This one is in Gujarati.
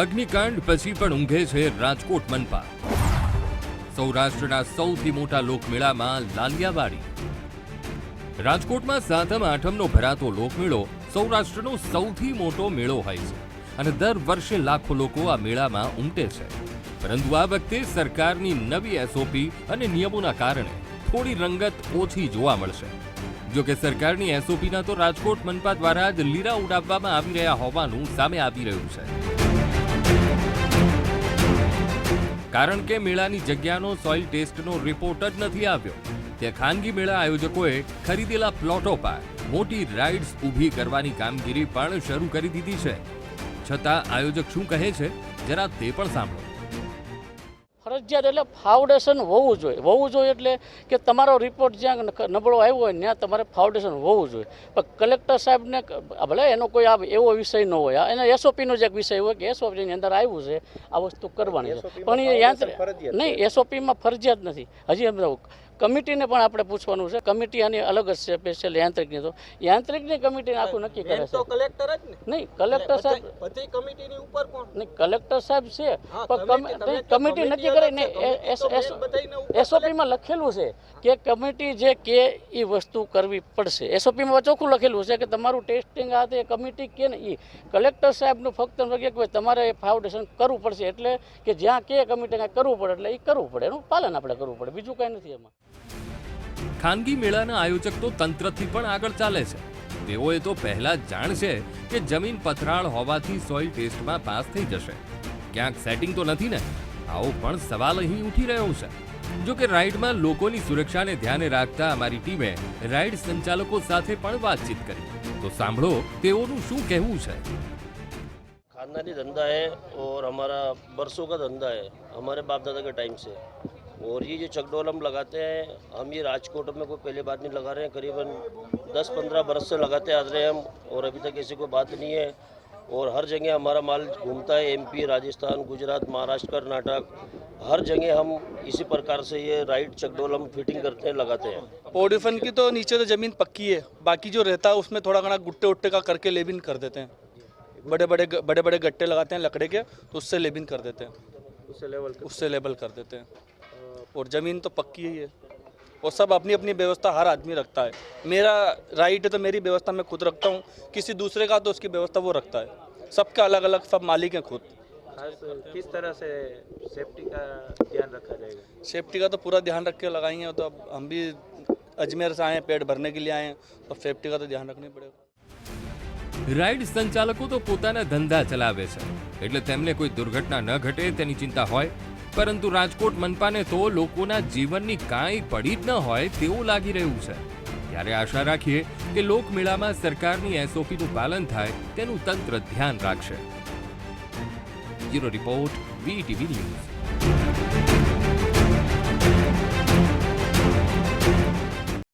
અગ્નિકાંડ પછી પણ ઊંઘે છે રાજકોટ મનપા. સૌરાષ્ટ્રના સૌથી મોટા લોકમેળામાં લાલિયાવાડી. રાજકોટમાં સાતમ આઠમનો ભરાતો લોકમેળો સૌરાષ્ટ્રનો સૌથી મોટો મેળો હોય છે અને દર વર્ષે લાખો લોકો આ મેળામાં ઉમટે છે. પરંતુ આ વખતે સરકારની નવી એસઓપી અને નિયમોના કારણે થોડી રંગત ઓછી જોવા મળશે. જો કે સરકારની એસઓપીના તો રાજકોટ મનપા દ્વારા જ લીરા ઉડાવવામાં આવી રહ્યા હોવાનું સામે આવી રહ્યું છે. કારણ કે મેળાની જગ્યાનો સોઇલ ટેસ્ટનો રિપોર્ટ જ નથી આવ્યો. તે ખાનગી મેળા આયોજકોએ ખરીદેલા પ્લોટો પર મોટી રાઇડ્સ ઊભી કરવાની કામગીરી પણ શરૂ કરી દીધી છે. છતાં આયોજક શું કહે છે? જરા તે પણ સાંભળો. ફરજિયાત એટલે ફાઉન્ડેશન હોવું જોઈએ. હોવું જોઈએ એટલે કે તમારો રિપોર્ટ જ્યાં નબળો આવ્યો હોય ત્યાં તમારે ફાઉન્ડેશન હોવું જોઈએ. પણ કલેક્ટર સાહેબને ભલે એનો કોઈ આ એવો વિષય ન હોય એનો એસઓપીનો જ એક વિષય હોય કે એસઓપીની અંદર આવ્યું છે આ વસ્તુ કરવાની છે. પણ એ યાંત્રિક નહીં એસઓપીમાં ફરજિયાત નથી. હજી એમ કમિટીને પણ આપણે પૂછવાનું છે. કમિટી આની અલગ જ છે સ્પેશિયલ યાંત્રિકની તો. યાંત્રિકની કમિટીને આખું નક્કી કરે છે. કલેક્ટર જ નહીં કલેક્ટર સાહેબ બધી- કમિટીની ઉપર કોણ? નહીં કલેક્ટર સાહેબ છે પણ કમિટી- કમિટી કમિટી નક્કી કરે ને કમિટી એસઓપીમાં લખેલું છે કે કમિટી જે કે એ વસ્તુ કરવી પડશે. એસઓપીમાં ચોખ્ખું લખેલું છે કે તમારું ટેસ્ટિંગ આ તે કમિટી કે ને એ કલેક્ટર સાહેબનું ફક્ત કે તમારે એ ફાઉન્ડેશન કરવું પડશે. એટલે કે જ્યાં કે કમિટી કાંઈ કરવું પડે એટલે એ કરવું પડે. એનું પાલન આપણે કરવું પડે. બીજું કાંઈ નથી એમાં. ખાનગી મેળાના આયોજક તો તંત્રથી પણ આગળ ચાલે છે તેઓએ તો પહેલા જ જાણ છે કે જમીન પથરાળ હોવાથી સોઇલ ટેસ્ટમાં પાસ થઈ જશે ક્યાંક સેટિંગ તો નથી ને આવો પણ સવાલ અહીં ઉઠી રહ્યો છે જો કે રાઇડમાં લોકોની સુરક્ષાને ધ્યાને રાખતા અમારી ટીમે રાઇડ સંચાલકો સાથે પણ વાતચીત કરી તો સાંભળો તેઓનું શું કહેવું છે खानदानी धंधा है और हमारा बरसों का धंधा है हमारे बाप दादा के टाइम से और ये जो चकडोल हम लगाते हैं हम ये राजकोट में कोई पहले बात नहीं लगा रहे हैं करीबन 10-15 बरस से लगाते आ रहे हैं हम और अभी तक ऐसी कोई बात नहीं है। और हर जगह हमारा माल घूमता है एमपी राजस्थान गुजरात महाराष्ट्र कर्नाटक हर जगह हम इसी प्रकार से ये राइट चकडोल हम फिटिंग करते हैं लगाते हैं। पोडिफन की तो नीचे तो ज़मीन पक्की है बाकी जो रहता है उसमें थोड़ा घना गुट्टे उट्टे का करके लेबिन कर देते हैं। बड़े बड़े बड़े बड़े गट्टे लगाते हैं लकड़े के तो उससे लेबिन कर देते हैं। उससे लेवल उससे लेबल कर देते हैं। और ज़मीन तो पक्की ही है और सब अपनी अपनी व्यवस्था हर आदमी रखता है मेरा राइट है तो मेरी व्यवस्था मैं खुद रखता हूँ किसी दूसरे का तो उसकी व्यवस्था वो रखता है सबका अलग अलग सब मालिक हैं खुद खास किस तरह से सेफ्टी का ध्यान रखा जाएगा सेफ्टी का तो पूरा ध्यान रख के लगाई हैं तो अब हम भी अजमेर से आए हैं पेट भरने के लिए आए हैं तो सेफ्टी का तो ध्यान रखना ही पड़ेगा રાઇડ સંચાલકો તો પોતાના ધંધા ચલાવે છે એટલે તેમને કોઈ દુર્ઘટના ન ઘટે તેની ચિંતા હોય પરંતુ રાજકોટ મનપાને તો લોકોના જીવનની કાંઈ પડી જ ન હોય તેવું લાગી રહ્યું છે. ત્યારે આશા રાખીએ કે લોકમેળામાં સરકારની એસઓપીનું પાલન થાય તેનું તંત્ર ધ્યાન રાખશે. Bureau report, VTV news.